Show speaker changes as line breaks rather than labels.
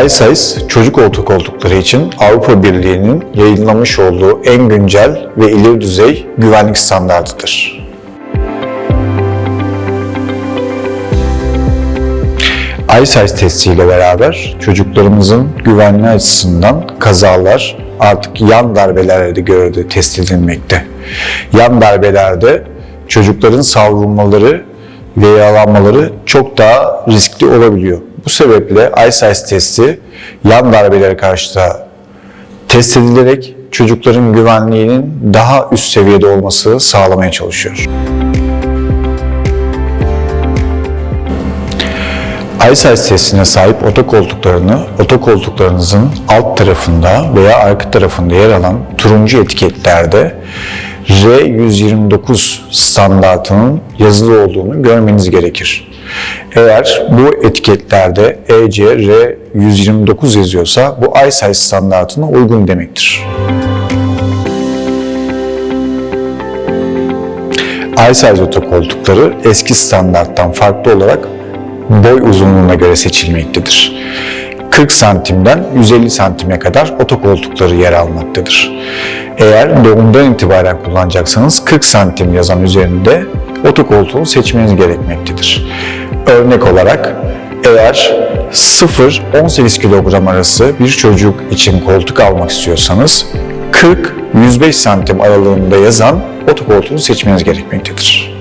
iSize çocuk koltuk koltukları için Avrupa Birliği'nin yayınlamış olduğu en güncel ve ileri düzey güvenlik standartıdır. iSize testiyle beraber çocuklarımızın güvenliği açısından kazalar artık yan darbelerde gördüğü test edilmekte. Yan darbelerde çocukların savrulmaları ve yaralanmaları çok daha riskli olabiliyor. Bu sebeple iSize testi yan darbelere karşı da test edilerek çocukların güvenliğinin daha üst seviyede olması sağlamaya çalışıyor. iSize testine sahip otokoltuklarını otokoltuklarınızın alt tarafında veya arka tarafında yer alan turuncu etiketlerde R129 standartının yazılı olduğunu görmeniz gerekir. Eğer bu etiketlerde E EC R129 yazıyorsa bu iSize standartına uygun demektir. iSize otokoltukları eski standarttan farklı olarak boy uzunluğuna göre seçilmektedir. 40 santimden 150 santime kadar otokoltukları yer almaktadır. Eğer doğumdan itibaren kullanacaksanız 40 santim yazan üzerinde otokoltuğu seçmeniz gerekmektedir. Örnek olarak eğer 0-18 kilogram arası bir çocuk için koltuk almak istiyorsanız 40-105 santim aralığında yazan otokoltuğu seçmeniz gerekmektedir.